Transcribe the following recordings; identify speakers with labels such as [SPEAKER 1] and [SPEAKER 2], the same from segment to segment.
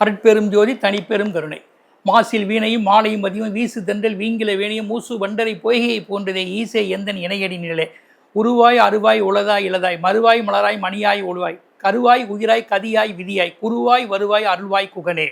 [SPEAKER 1] அருட்பெரும் ஜோதி தனிப்பெரும் கருணை. மாசில் வீணையும் மாலையும் மதியம் வீசு தென்றல் வீங்கில வேணியும் மூசு வண்டரை பொய்கையை போன்றதே ஈசே எந்தன் இணையடி நிலை உருவாய் அருவாய் உளதாய் இளதாய் மறுவாய் மலராய் மணியாய் ஒழுவாய். கருவாய் உயிராய் கதியாய் விதியாய். குருவாய் வருவாய் அருள்வாய் குகனே.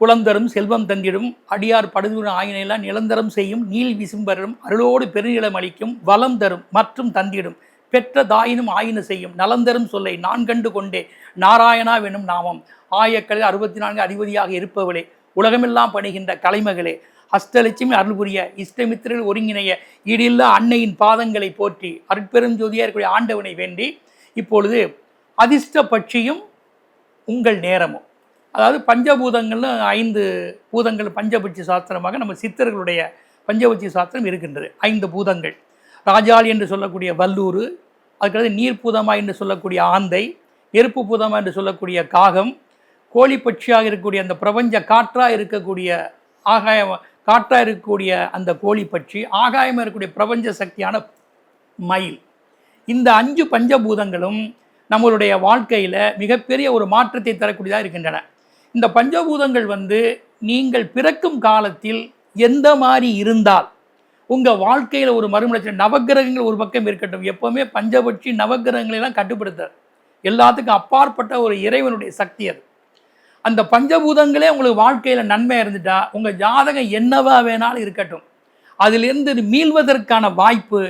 [SPEAKER 1] குளந்தரும் செல்வம் தந்திடும் அடியார் படுதுன ஆயினையெல்லாம் நிலந்தரம் செய்யும் நீள் விசும்பரும் அருளோடு பெருநிலம் அளிக்கும் வளம் தரும் மற்றும் தந்திடும். பெற்ற தாயினும் ஆயின செய்யும். நலந்தரும் சொல்லை நான் கண்டு கொண்டே. நாராயணா வெனும் நாமம். ஆயக்கலில் அறுபத்தி நான்கு அதிபதியாக இருப்பவளே. உலகமெல்லாம் பணிகின்ற கலைமகளே. ஹஸ்தலட்சுமி அருள் புரிய இஷ்டமித்திரர்கள் ஒருங்கிணைய. ஈடில்லா அன்னையின் பாதங்களை போற்றி. அருட்பெரும் ஜோதியாக இருக்கக்கூடிய ஆண்டவனை வேண்டி. இப்பொழுது அதிர்ஷ்ட பட்சியும் உங்கள் நேரமும். அதாவது பஞ்சபூதங்கள்னு ஐந்து பூதங்கள் பஞ்சபட்சி சாஸ்திரமாக நம்ம சித்தர்களுடைய பஞ்சபட்சி சாஸ்திரம் இருக்கின்றது. ஐந்து பூதங்கள். ராஜாளி என்று சொல்லக்கூடிய வல்லூர் அதுக்கடுத்து நீர்பூதமா என்று சொல்லக்கூடிய ஆந்தை எருப்பு பூதமா என்று சொல்லக்கூடிய காகம் கோழிப்பட்சியாக இருக்கக்கூடிய அந்த பிரபஞ்ச காற்றாக இருக்கக்கூடிய ஆகாய காற்றாக இருக்கக்கூடிய அந்த கோழிப்பட்சி ஆகாயமாக இருக்கக்கூடிய பிரபஞ்ச சக்தியான மயில். இந்த அஞ்சு பஞ்சபூதங்களும் நம்மளுடைய வாழ்க்கையில் மிகப்பெரிய ஒரு மாற்றத்தை தரக்கூடியதாக இருக்கின்றன. இந்த பஞ்சபூதங்கள் வந்து நீங்கள் பிறக்கும் காலத்தில் எந்த மாதிரி இருந்தால் உங்கள் வாழ்க்கையில் ஒரு மறுமலர்ச்சி நவகிரகங்கள் ஒரு பக்கம் இருக்கட்டும். எப்போவுமே பஞ்சபட்சி நவக்கிரகங்களை எல்லாம் கட்டுப்படுத்தார் எல்லாத்துக்கும் அப்பாற்பட்ட ஒரு இறைவனுடைய சக்தி அது. அந்த பஞ்சபூதங்களே உங்களுக்கு வாழ்க்கையில் நன்மை இருந்துட்டா உங்கள் ஜாதகம் என்னவா வேணாலும் இருக்கட்டும். அதிலிருந்து மீள்வதற்கான வாய்ப்பு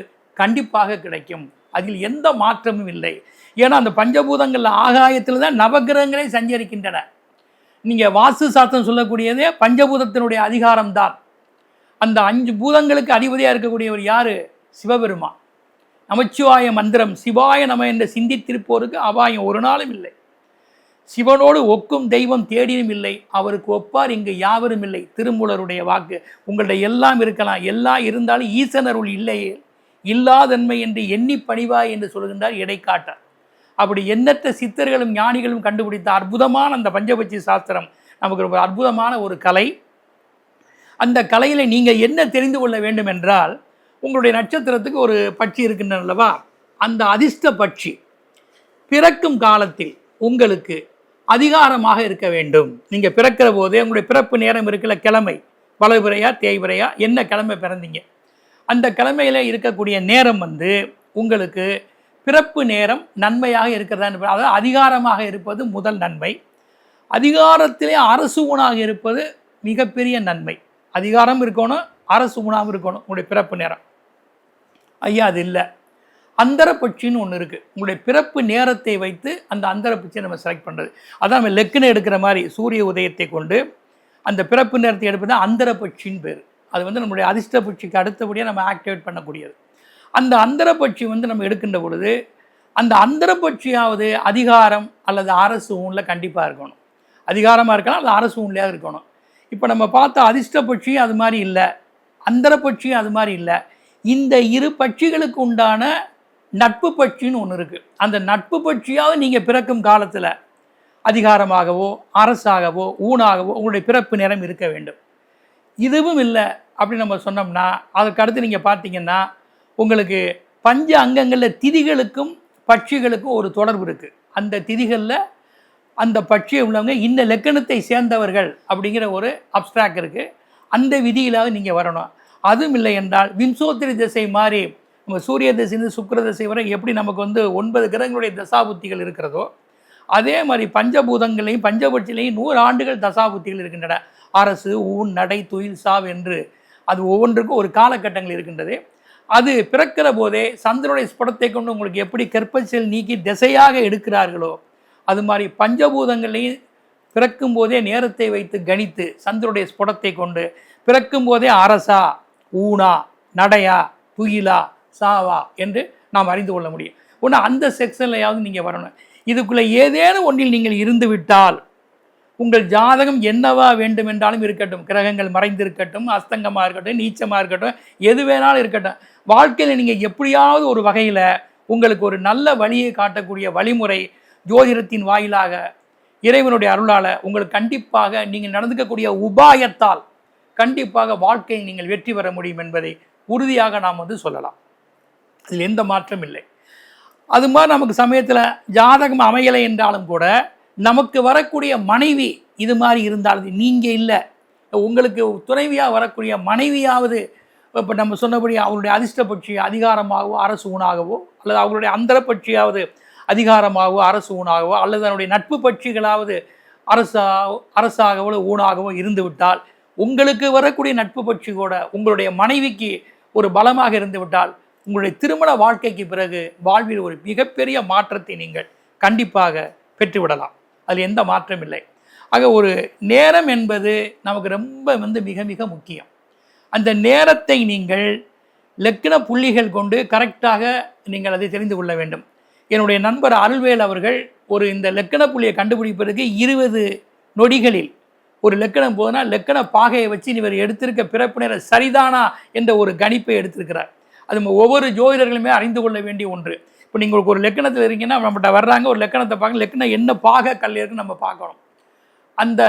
[SPEAKER 1] கண்டிப்பாக கிடைக்கும். அதில் எந்த மாற்றமும் இல்லை. ஏன்னா அந்த பஞ்சபூதங்கள் ஆகாயத்தில் தான் நவக்கிரகங்களே சஞ்சரிக்கின்றன. நீங்கள் வாஸ்து சாஸ்திரம் சொல்லக்கூடியதே பஞ்சபூதத்தினுடைய அதிகாரம்தான். அந்த அஞ்சு பூதங்களுக்கு அதிபதியாக இருக்கக்கூடியவர் யார்? சிவபெருமான். நமச்சிவாய மந்திரம் சிவாய நம என்று சிந்தித்திருப்போருக்கு அபாயம் ஒரு நாளும் இல்லை. சிவனோடு ஒக்கும் தெய்வம் தேடியும் இல்லை. அவருக்கு ஒப்பார் இங்கு யாவரும் இல்லை. திருமூலருடைய வாக்கு. உங்களுடைய எல்லாம் இருக்கலாம். எல்லாம் இருந்தாலும் ஈசனருள் இல்லையே. இல்லாதன்மை என்று எண்ணி பணிவாய் என்று சொல்கின்றார் இடைக்காட்டார். அப்படி எண்ணற்ற சித்தர்களும் ஞானிகளும் கண்டுபிடித்த அற்புதமான அந்த பஞ்சபட்சி சாஸ்திரம். நமக்கு ரொம்ப அற்புதமான ஒரு கலை. அந்த கலையில் நீங்கள் என்ன தெரிந்து கொள்ள வேண்டும் என்றால் உங்களுடைய நட்சத்திரத்துக்கு ஒரு பட்சி இருக்கின்றன அல்லவா? அந்த அதிர்ஷ்ட பட்சி. பிறக்கும் காலத்தில் உங்களுக்கு அதிகாரமாக இருக்க வேண்டும். நீங்கள் பிறக்கிற போது உங்களுடைய பிறப்பு நேரம் இருக்கிற கிழமை. வளபிறையா தேய்பிறையா என்ன கிழமை பிறந்தீங்க? அந்த கிழமையில் இருக்கக்கூடிய நேரம் வந்து உங்களுக்கு பிறப்பு நேரம் நன்மையாக இருக்கிறதா அதாவது அதிகாரமாக இருப்பது முதல் நன்மை. அதிகாரத்திலே அரசு ஊனாக இருப்பது மிகப்பெரிய நன்மை. அதிகாரம் இருக்கணும் அரசு ஊனாகவும் இருக்கணும் உங்களுடைய பிறப்பு நேரம். ஐயா அது இல்லை. அந்தரப்பட்சின்னு ஒன்று இருக்குது உங்களுடைய பிறப்பு நேரத்தை வைத்து அந்த அந்தரப்பட்சியை நம்ம செலக்ட் பண்ணுறது அதான் நம்ம லெக்குன்னு எடுக்கிற மாதிரி சூரிய உதயத்தை கொண்டு அந்த பிறப்பு நேரத்தை எடுப்பது அந்தரப்பட்சின்னு பேர். அது வந்து நம்மளுடைய அதிர்ஷ்ட பட்சிக்கு அடுத்தபடியாக நம்ம ஆக்டிவேட் பண்ணக்கூடியது. அந்த அந்தரப்பட்சி வந்து நம்ம எடுக்கின்ற பொழுது அந்த அந்தரப்பட்சியாவது அதிகாரம் அல்லது அரசு ஊனில் கண்டிப்பாக இருக்கணும். அதிகாரமாக இருக்கலாம் அல்லது அரசு ஊன்லையாக இருக்கணும். இப்போ நம்ம பார்த்த அதிர்ஷ்ட அது மாதிரி இல்லை அந்தரப்பட்சியும் அது மாதிரி இல்லை. இந்த இரு பட்சிகளுக்கு உண்டான நட்பு பட்சின்னு ஒன்று இருக்குது அந்த நட்பு பட்சியாவது நீங்கள் பிறக்கும் காலத்தில் அதிகாரமாகவோ அரசாகவோ ஊனாகவோ உங்களுடைய பிறப்பு நேரம் இருக்க வேண்டும். இதுவும் இல்லை அப்படின்னு நம்ம சொன்னோம்னா அதுக்கடுத்து நீங்கள் பார்த்தீங்கன்னா உங்களுக்கு பஞ்ச அங்கங்களில் திதிகளுக்கும் பட்சிகளுக்கும் ஒரு தொடர்பு இருக்குது அந்த திதிகளில் அந்த பட்சியை உள்ளவங்க இந்த லக்கணத்தை சேர்ந்தவர்கள் அப்படிங்கிற ஒரு அப்ஸ்ட்ராக்ட் இருக்குது அந்த விதியிலாவது நீங்கள் வரணும். அதுவும் இல்லை என்றால் விம்சோத்திரி திசை மாதிரி நம்ம சூரிய திசையிலிருந்து சுக்கர திசை வரை எப்படி நமக்கு வந்து ஒன்பது கிரகங்களுடைய தசாபுத்திகள் இருக்கிறதோ அதே மாதிரி பஞ்சபூதங்களையும் பஞ்சபட்சிலையும் நூறு ஆண்டுகள் தசாபுத்திகள் இருக்கின்றன. அரசு ஊன் நடை துயில் சாவ் என்று. அது ஒவ்வொன்றுக்கும் ஒரு காலகட்டங்கள் இருக்கின்றது. அது பிறக்கிற போதே சந்திரனுடைய ஸ்புடத்தை கொண்டு உங்களுக்கு எப்படி கற்பச்சல் நீக்கி திசையாக எடுக்கிறார்களோ அது மாதிரி பஞ்சபூதங்களையும் பிறக்கும் போதே நேரத்தை வைத்து கணித்து சந்திரனுடைய ஸ்புடத்தை கொண்டு பிறக்கும் போதே அரசா ஊனா நடையா துயிலா சாவா என்று நாம் அறிந்து கொள்ள முடியும். ஒன்று அந்த செக்ஷன்லையாவது நீங்கள் வரணும். இதுக்குள்ளே ஏதேனும் ஒன்றில் நீங்கள் இருந்து விட்டால் உங்கள் ஜாதகம் என்னவா வேண்டும் என்றாலும் இருக்கட்டும். கிரகங்கள் மறைந்திருக்கட்டும் அஸ்தங்கமாக இருக்கட்டும் நீச்சமாக இருக்கட்டும் எது வேணாலும் இருக்கட்டும். வாழ்க்கையில் நீங்கள் எப்படியாவது ஒரு வகையில் உங்களுக்கு ஒரு நல்ல வழியை காட்டக்கூடிய வழிமுறை ஜோதிடத்தின் வாயிலாக இறைவனுடைய அருளால் உங்களுக்கு கண்டிப்பாக நீங்கள் நடந்துக்கக்கூடிய உபாயத்தால் கண்டிப்பாக வாழ்க்கையை நீங்கள் வெற்றி பெற முடியும் என்பதை உறுதியாக நாம் வந்து சொல்லலாம். அதில் எந்த மாற்றம் இல்லை. அது மாதிரி நமக்கு சமயத்தில் ஜாதகம் அமையலை என்றாலும் கூட நமக்கு வரக்கூடிய மனைவி இது மாதிரி இருந்தாலும் நீங்கள் இல்லை. உங்களுக்கு துணைவியாக வரக்கூடிய மனைவியாவது இப்போ நம்ம சொன்னபடி அவருடைய அதிர்ஷ்டபட்சி அதிகாரமாகவோ அரசு உணாகவோ அல்லது அவங்களுடைய அந்தர பட்சியாவது அதிகாரமாகவோ அரசு ஊனாகவோ அல்லது அதனுடைய நட்பு பட்சிகளாவது அரசா அரசாகவோ ஊனாகவோ இருந்துவிட்டால் உங்களுக்கு வரக்கூடிய நட்பு பட்சி கூட உங்களுடைய மனைவிக்கு ஒரு பலமாக இருந்துவிட்டால் உங்களுடைய திருமண வாழ்க்கைக்கு பிறகு வாழ்வில் ஒரு மிகப்பெரிய மாற்றத்தை நீங்கள் கண்டிப்பாக பெற்றுவிடலாம். அதில் எந்த மாற்றம் இல்லை. ஆக ஒரு நேரம் என்பது நமக்கு ரொம்ப வந்து மிக மிக முக்கியம். அந்த நேரத்தை நீங்கள் லக்கின புள்ளிகள் கொண்டு கரெக்டாக நீங்கள் அதை தெரிந்து கொள்ள வேண்டும். என்னுடைய நண்பர் அருள்வேல் அவர்கள் ஒரு இந்த லெக்கண புள்ளியை கண்டுபிடிப்பதற்கு இருபது நொடிகளில் ஒரு லெக்கணம் போதுனா லெக்கண பாகையை வச்சு இவர் எடுத்திருக்க பிறப்பு நேரம் சரிதானா என்ற ஒரு கணிப்பை எடுத்திருக்கிறார். அது நம்ம ஒவ்வொரு ஜோதிடர்களுமே அறிந்து கொள்ள வேண்டிய ஒன்று. இப்போ நீங்கள் ஒரு லெக்கணத்தில் இருக்கீங்கன்னா நம்மகிட்ட வர்றாங்க ஒரு லெக்கணத்தை பார்க்க லெக்கணம் என்ன பாக கல் இருக்குன்னு நம்ம பார்க்கணும். அந்த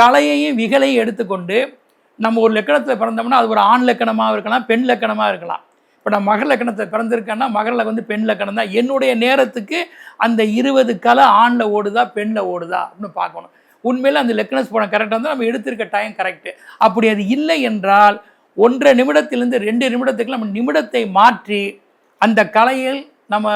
[SPEAKER 1] கலையையும் விகலையும் எடுத்துக்கொண்டு நம்ம ஒரு லக்கணத்தில் பிறந்தோம்னா அது ஒரு ஆண் லக்கணமாக இருக்கலாம் பெண் லக்கணமாக இருக்கலாம். இப்போ நான் மகள் லக்கணத்தை பிறந்திருக்கேன்னா மகளில் வந்து பெண் லக்கணம் தான் என்னுடைய நேரத்துக்கு அந்த இருபது கலை ஆணில் ஓடுதா பெண்ணில் ஓடுதா அப்படின்னு பார்க்கணும். உண்மையில் அந்த லெக்கனஸ் போன கரெக்டாக இருந்தால் நம்ம எடுத்திருக்க டைம் கரெக்டு அப்படி அது இல்லை என்றால் ஒன்றரை நிமிடத்திலிருந்து ரெண்டு நிமிடத்துக்கு நம்ம நிமிடத்தை மாற்றி அந்த கலையில் நம்ம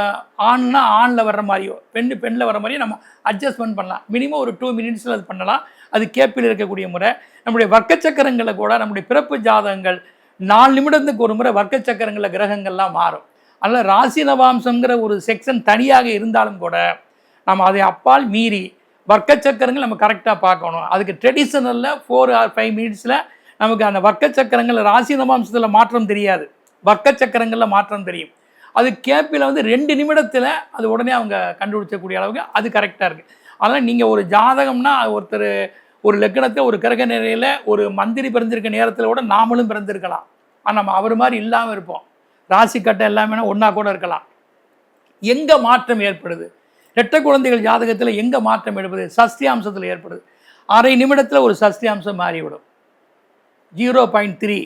[SPEAKER 1] ஆண்னா ஆணில் வர்ற மாதிரியோ பெண்ணு பெண்ணில் வர மாதிரியோ நம்ம அட்ஜஸ்ட்மெண்ட் பண்ணலாம். மினிமம் ஒரு டூ மினிட்ஸில் அது பண்ணலாம். அது கேப்பில் இருக்கக்கூடிய முறை. நம்முடைய வர்க்க சக்கரங்களை கூட நம்முடைய பிறப்பு ஜாதகங்கள் நாலு நிமிடத்துக்கு ஒரு முறை வர்க்க சக்கரங்களில் கிரகங்கள்லாம் மாறும். அதனால் ராசி நவாம்சங்கிற ஒரு செக்ஷன் தனியாக இருந்தாலும் கூட நம்ம அதை அப்பால் மீறி வர்க்க சக்கரங்கள் நம்ம கரெக்டாக பார்க்கணும். அதுக்கு ட்ரெடிஷ்னலில் ஃபோர் ஆர் ஃபைவ் மினிட்ஸில் நமக்கு அந்த வர்க்க சக்கரங்கள் ராசி நவாம்சத்தில் மாற்றம் தெரியாது. வர்க்க சக்கரங்களில் மாற்றம் தெரியும். அது கேப்பில் வந்து ரெண்டு நிமிடத்தில் அது உடனே அவங்க கண்டுபிடிச்சக்கூடிய அளவுக்கு அது கரெக்டாக இருக்குது அதனால் நீங்கள் ஒரு ஜாதகம்னா ஒருத்தர் ஒரு லக்கணத்தை ஒரு கிரக நிலையில் ஒரு மந்திரி பிறந்திருக்க நேரத்தில் கூட நாமளும் பிறந்திருக்கலாம். ஆனால் நம்ம அவர் மாதிரி இல்லாமல் இருப்போம். ராசி கட்டை எல்லாமே ஒன்றா கூட இருக்கலாம். எங்கே மாற்றம் ஏற்படுது? ரெட்ட குழந்தைகள் ஜாதகத்தில் எங்கே மாற்றம் ஏற்படுது? சஸ்தியாம்சத்தில் ஏற்படுது. அரை நிமிடத்தில் ஒரு சஸ்தியாம்சம் மாறிவிடும். ஜீரோ பாயிண்ட் த்ரீ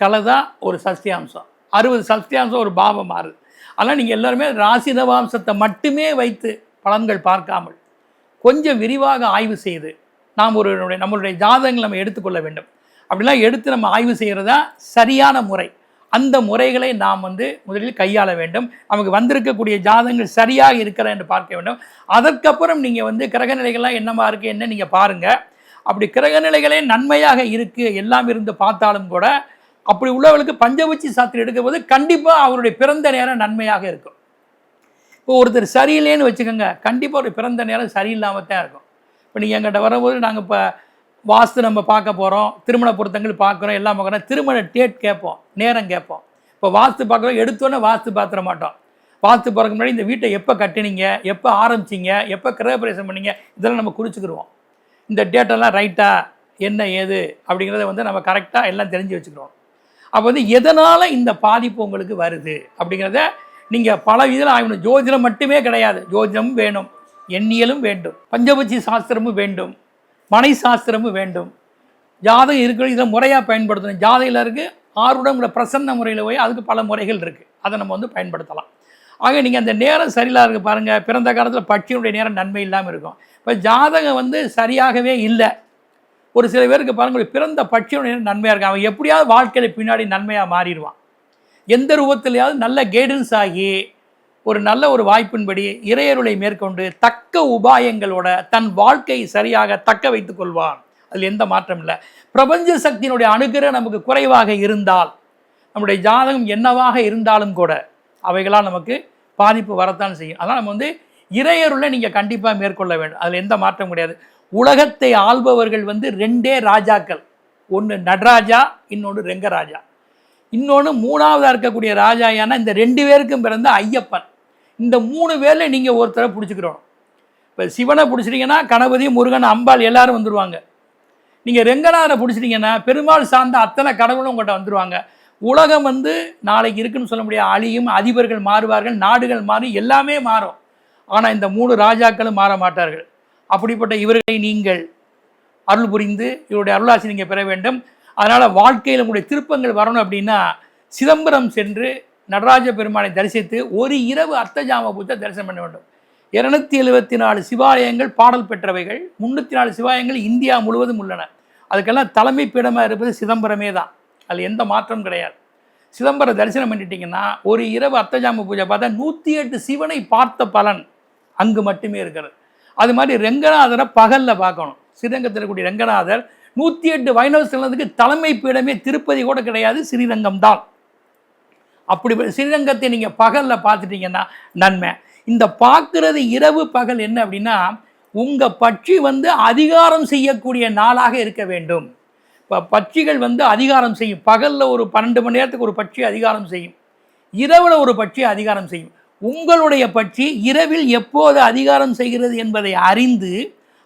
[SPEAKER 1] கலை தான் ஒரு சஸ்தியாம்சம் அறுபது சஸ்தியாம்சம் ஒரு பாவம் மாறுது. ஆனால் நீங்கள் எல்லாருமே ராசி நவாம்சத்தை மட்டுமே வைத்து பலன்கள் பார்க்காமல் கொஞ்சம் விரிவாக ஆய்வு செய்து நாம் ஒரு நம்மளுடைய ஜாதகங்கள் நம்ம எடுத்துக்கொள்ள வேண்டும். அப்படிலாம் எடுத்து நம்ம ஆய்வு செய்கிறது தான் சரியான முறை. அந்த முறைகளை நாம் வந்து முதலில் கையாள வேண்டும். நமக்கு வந்திருக்கக்கூடிய ஜாதகங்கள் சரியாக இருக்கிற என்று பார்க்க வேண்டும். அதற்கப்புறம் நீங்கள் வந்து கிரகநிலைகள்லாம் என்னமா இருக்குது என்ன நீங்கள் பாருங்கள் அப்படி கிரகநிலைகளே நன்மையாக இருக்குது எல்லாம் இருந்து பார்த்தாலும் கூட அப்படி உள்ளவர்களுக்கு பஞ்சபட்சி சாத்திரம் எடுக்கும்போது கண்டிப்பாக அவருடைய பிறந்த நேரம் நன்மையாக இருக்கும். இப்போ ஒருத்தர் சரியில்லைன்னு வச்சுக்கோங்க கண்டிப்பாக ஒரு பிறந்த நேரம் சரியில்லாமல் தான் இருக்கும். இப்போ நீங்கள் எங்கிட்ட வரும்போது நாங்கள் இப்போ வாஸ்து நம்ம பார்க்க போகிறோம் திருமண பொருத்தங்கள் பார்க்குறோம். எல்லாம் பார்க்குறோம். திருமண டேட் கேட்போம். நேரம் கேட்போம். இப்போ வாஸ்து பார்க்குறோம். எடுத்தோன்னே வாஸ்து பார்த்துட மாட்டோம். வாஸ்து போகிறதுக்கு முன்னாடி இந்த வீட்டை எப்போ கட்டினீங்க? எப்போ ஆரம்பிச்சிங்க? எப்போ கிரகப்பிரவேசம் பண்ணீங்க? இதெல்லாம் நம்ம குறிச்சிக்கிடுவோம் இந்த டேட்டெல்லாம் ரைட்டாக என்ன ஏது? அப்படிங்கிறத வந்து நம்ம கரெக்டாக எல்லாம் தெரிஞ்சு வச்சுக்கிறோம் அப்போ வந்து எதனால் இந்த பாதிப்பு உங்களுக்கு வருது? அப்படிங்கிறத நீங்கள் பல இதில் ஆகணும் ஜோதிடம் மட்டுமே கிடையாது. ஜோதிடமும் வேணும். எண்ணியலும் வேண்டும். பஞ்சபட்சி சாஸ்திரமும் வேண்டும். மனை சாஸ்திரமும் வேண்டும். ஜாதகம் இருக்கிற இதை முறையாக பயன்படுத்தணும். ஜாதகில் இருக்குது ஆறுடங்கிற பிரசன்ன முறையில் போய் அதுக்கு பல முறைகள் இருக்குது அதை நம்ம வந்து பயன்படுத்தலாம். ஆக நீங்கள் அந்த நேரம் சரியில்லாத இருக்குது பாருங்கள் பிறந்த காலத்தில் பட்சியினுடைய நேரம் நன்மை இல்லாமல் இருக்கும். இப்போ ஜாதகம் வந்து சரியாகவே இல்லை. ஒரு சில பேருக்கு பாருங்கள் பிறந்த பட்சியுடைய நேரம் நன்மையாக இருக்கும். அவன் எப்படியாவது வாழ்க்கையில் பின்னாடி நன்மையாக மாறிடுவான். எந்த ரூபத்திலையாவது நல்ல கைடன்ஸ் ஆகி ஒரு நல்ல ஒரு வாய்ப்பின்படி இறையருளை மேற்கொண்டு தக்க உபாயங்களோட தன் வாழ்க்கை சரியாக தக்க வைத்துக் கொள்வான். அதில் எந்த மாற்றம் இல்லை. பிரபஞ்ச சக்தியினுடைய அணுகிற நமக்கு குறைவாக இருந்தால் நம்முடைய ஜாதகம் என்னவாக இருந்தாலும் கூட அவைகளால் நமக்கு பாதிப்பு வரத்தான் செய்யும். அதனால் நம்ம வந்து இறையருளை நீங்கள் கண்டிப்பாக மேற்கொள்ள வேண்டும். அதில் எந்த மாற்றம் கிடையாது. உலகத்தை ஆள்பவர்கள் வந்து ரெண்டே ராஜாக்கள். ஒன்று நடராஜா இன்னொன்று ரெங்கராஜா. இன்னொன்று மூணாவதாக இருக்கக்கூடிய ராஜா ஏன்னா இந்த ரெண்டு பேருக்கும் பிறந்த ஐயப்பன். இந்த மூணு பேரில் நீங்கள் ஒருத்தரை பிடிச்சிக்கிறோம் இப்போ சிவனை பிடிச்சிட்டிங்கன்னா கணபதி முருகன் அம்பாள் எல்லாரும் வந்துடுவாங்க நீங்கள் ரெங்கநாதனை பிடிச்சிட்டிங்கன்னா பெருமாள் சார்ந்த அத்தனை கடவுளும் உங்கள்கிட்ட வந்துடுவாங்க உலகம் வந்து நாளைக்கு இருக்குன்னு சொல்ல முடியாது. அழியும் அதிபர்கள் மாறுவார்கள் நாடுகள் மாறும் எல்லாமே மாறும். ஆனால் இந்த மூணு ராஜாக்களும் மாற மாட்டார்கள். அப்படிப்பட்ட இவர்களை நீங்கள் அருள் புரிந்து இவருடைய அருளாசி நீங்கள் பெற வேண்டும். அதனால் வாழ்க்கையில் உங்களுடைய திருப்பங்கள் வரணும் அப்படின்னா சிதம்பரம் சென்று நடராஜ பெருமானை தரிசித்து ஒரு இரவு அர்த்தஜாம பூஜை தரிசனம் பண்ண வேண்டும். இருநூத்தி எழுபத்தி நாலு சிவாலயங்கள் பாடல் பெற்றவைகள் முன்னூற்றி நாலு சிவாலயங்கள் இந்தியா முழுவதும் உள்ளன. அதுக்கெல்லாம் தலைமை பீடமாக இருப்பது சிதம்பரமே தான். அதில் எந்த மாற்றம் கிடையாது. சிதம்பரம் தரிசனம் பண்ணிட்டீங்கன்னா ஒரு இரவு அர்த்தஜாம பூஜை பார்த்தா நூற்றி எட்டு சிவனை பார்த்த பலன் அங்கு மட்டுமே இருக்கிறது. அது மாதிரி ரெங்கநாதரை பகலில் பார்க்கணும். ஸ்ரீரங்கத்தில் இருக்கக்கூடிய ரெங்கநாதர் நூற்றி எட்டு வைணவ ஸ்தலத்துக்கு தலைமை பீடமே திருப்பதி கூட கிடையாது ஸ்ரீரங்கம் தான். அப்படி ஸ்ரீரங்கத்தை நீங்கள் பகலில் பார்த்துட்டீங்கன்னா நன்மை. இந்த பார்க்குறது இரவு பகல் என்ன அப்படின்னா உங்கள் பட்சி வந்து அதிகாரம் செய்யக்கூடிய நாளாக இருக்க வேண்டும். இப்போ பட்சிகள் வந்து அதிகாரம் செய்யும். பகலில் ஒரு பன்னெண்டு மணி நேரத்துக்கு ஒரு பட்சி அதிகாரம் செய்யும். இரவில் ஒரு பட்சி அதிகாரம் செய்யும். உங்களுடைய பட்சி இரவில் எப்போது அதிகாரம் செய்கிறது என்பதை அறிந்து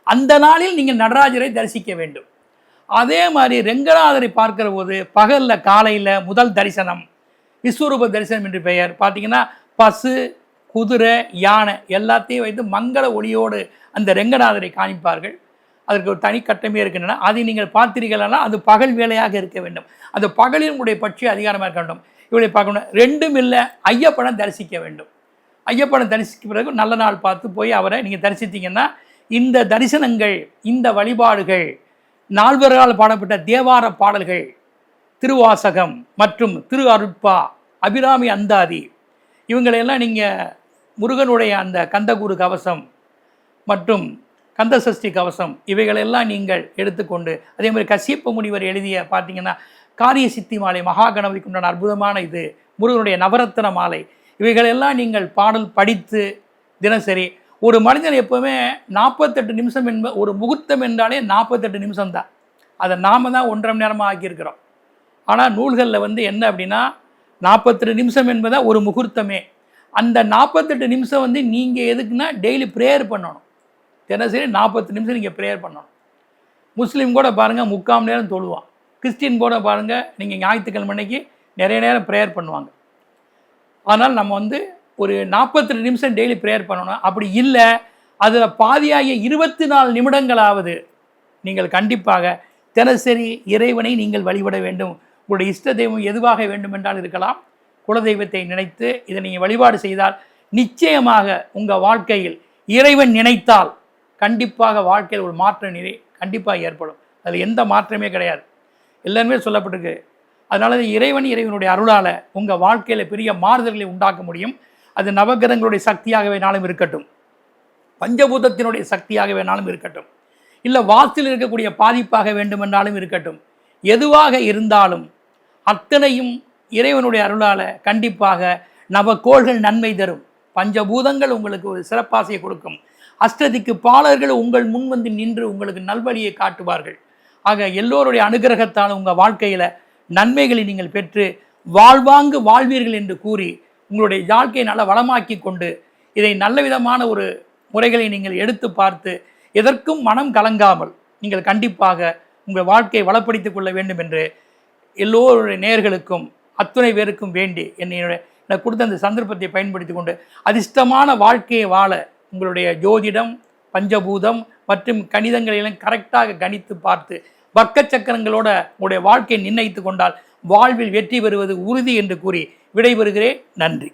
[SPEAKER 1] அந்த நாளில் நீங்கள் நடராஜரை தரிசிக்க வேண்டும். அதே மாதிரி ரெங்கநாதரை பார்க்கிற போது பகலில் காலையில் முதல் தரிசனம். விஸ்வரூப தரிசனம் என்று பெயர். பார்த்தீங்கன்னா பசு குதிரை யானை எல்லாத்தையும் வைத்து மங்கள ஒளியோடு அந்த ரெங்கநாதரை காணிப்பார்கள் அதற்கு ஒரு தனி கட்டமே இருக்கின்றன. அதை நீங்கள் பார்த்தீர்கள்னா அது பகல் வேலையாக இருக்க வேண்டும். அந்த பகலில் உங்களுடைய பட்சி அதிகாரமாக இருக்க வேண்டும். இவளை பார்க்கணும். ரெண்டும் இல்லை ஐயப்பனை தரிசிக்க வேண்டும். ஐயப்பனை தரிசிக்க பிறகு நல்ல நாள் பார்த்து போய் அவரை நீங்கள் தரிசித்தீங்கன்னா இந்த தரிசனங்கள் இந்த வழிபாடுகள் நால்வர்களால் பாடப்பட்ட தேவார பாடல்கள் திருவாசகம் மற்றும் திரு அருட்பா அபிராமி அந்தாதி. இவங்களையெல்லாம் நீங்கள் முருகனுடைய அந்த கந்தகுரு கவசம் மற்றும் கந்த சஷ்டி கவசம் இவைகளெல்லாம் நீங்கள் எடுத்துக்கொண்டு அதே மாதிரி கசியப்ப முனிவர் எழுதிய பார்த்தீங்கன்னா காரிய சித்தி மாலை மகா கணபதிக்கு உண்டான அற்புதமான இது முருகனுடைய நவரத்தன மாலை. இவைகளெல்லாம் நீங்கள் பாடல் படித்து தினசரி ஒரு மனிதன் எப்போவுமே நாற்பத்தெட்டு நிமிஷம் என்ப ஒரு முகூர்த்தம் என்றாலே நாற்பத்தெட்டு நிமிஷம் தான் அதை நாம தான் ஒன்றரை மணி நேரமாக ஆக்கியிருக்கிறோம். ஆனால் நூல்களில் வந்து என்ன அப்படின்னா நாற்பத்தெட்டு நிமிஷம் என்பதா ஒரு முகூர்த்தமே. அந்த நாற்பத்தெட்டு நிமிஷம் வந்து நீங்கள் எதுக்குன்னா டெய்லி ப்ரேயர் பண்ணணும். தினசரி நாற்பத்தி நிமிஷம் நீங்கள் ப்ரேயர் பண்ணணும். முஸ்லீம் கூட பாருங்கள் முக்கால் நேரம் தொழுவான். கிறிஸ்டின் கூட பாருங்கள் நீங்கள் ஞாயிற்றுக்கிழமை அன்னைக்கு நிறைய நேரம் ப்ரேயர் பண்ணுவாங்க. அதனால் நம்ம வந்து ஒரு நாற்பத்தெட்டு நிமிஷம் டெய்லி ப்ரேயர் பண்ணணும். அப்படி இல்லை அதில் பாதியாகிய இருபத்தி நாலு நிமிடங்களாவது நீங்கள் கண்டிப்பாக தினசரி இறைவனை நீங்கள் வழிபட வேண்டும். உங்களுடைய இஷ்ட தெய்வம் எதுவாக வேண்டுமென்றால் இருக்கலாம். குலதெய்வத்தை நினைத்து இதை நீங்கள் வழிபாடு செய்தால் நிச்சயமாக உங்கள் வாழ்க்கையில் இறைவன் நினைத்தால் கண்டிப்பாக வாழ்க்கையில் ஒரு மாற்றம் நிலை கண்டிப்பாக ஏற்படும். அதில் எந்த மாற்றமே கிடையாது. எல்லாருமே சொல்லப்பட்டிருக்கு. அதனால இறைவன் இறைவனுடைய அருளால் உங்கள் வாழ்க்கையில் பெரிய மாறுதல்களை உண்டாக்க முடியும். அது நவகிரகங்களுடைய சக்தியாக வேணாலும் இருக்கட்டும். பஞ்சபூதத்தினுடைய சக்தியாக வேணாலும் இருக்கட்டும். இல்லை வாஸ்தில் இருக்கக்கூடிய பாதிப்பாக வேண்டுமென்றாலும் இருக்கட்டும். எதுவாக இருந்தாலும் அத்தனையும் இறைவனுடைய அருளால் கண்டிப்பாக நவக்கோள்கள் நன்மை தரும். பஞ்சபூதங்கள் உங்களுக்கு ஒரு சிறப்பாசையை கொடுக்கும். அஷ்டதிக்கு பாலர்கள் உங்கள் முன் வந்து நின்று உங்களுக்கு நல்வழியை காட்டுவார்கள். ஆக எல்லோருடைய அனுகிரகத்தால் உங்கள் வாழ்க்கையில் நன்மைகளை நீங்கள் பெற்று வாழ்வாங்கு வாழ்வீர்கள் என்று கூறி உங்களுடைய வாழ்க்கையை நல்லா வளமாக்கி கொண்டு இதை நல்ல விதமான ஒரு முறைகளை நீங்கள் எடுத்து பார்த்து எதற்கும் மனம் கலங்காமல் நீங்கள் கண்டிப்பாக உங்கள் வாழ்க்கையை வளப்படுத்திக் கொள்ள வேண்டும் என்று எல்லோருடைய நேர்களுக்கும் அத்துணை பேருக்கும் வேண்டி என்னை எனக்கு கொடுத்த அந்த சந்தர்ப்பத்தை பயன்படுத்தி கொண்டு அதிர்ஷ்டமான வாழ்க்கையை வாழ உங்களுடைய ஜோதிடம் பஞ்சபூதம் மற்றும் கணிதங்களையெல்லாம் கரெக்டாக கணித்து பார்த்து வர்க்க சக்கரங்களோட உங்களுடைய வாழ்க்கையை நிர்ணயித்து கொண்டால் வாழ்வில் வெற்றி பெறுவது உறுதி என்று கூறி விடைபெறுகிறேன். நன்றி.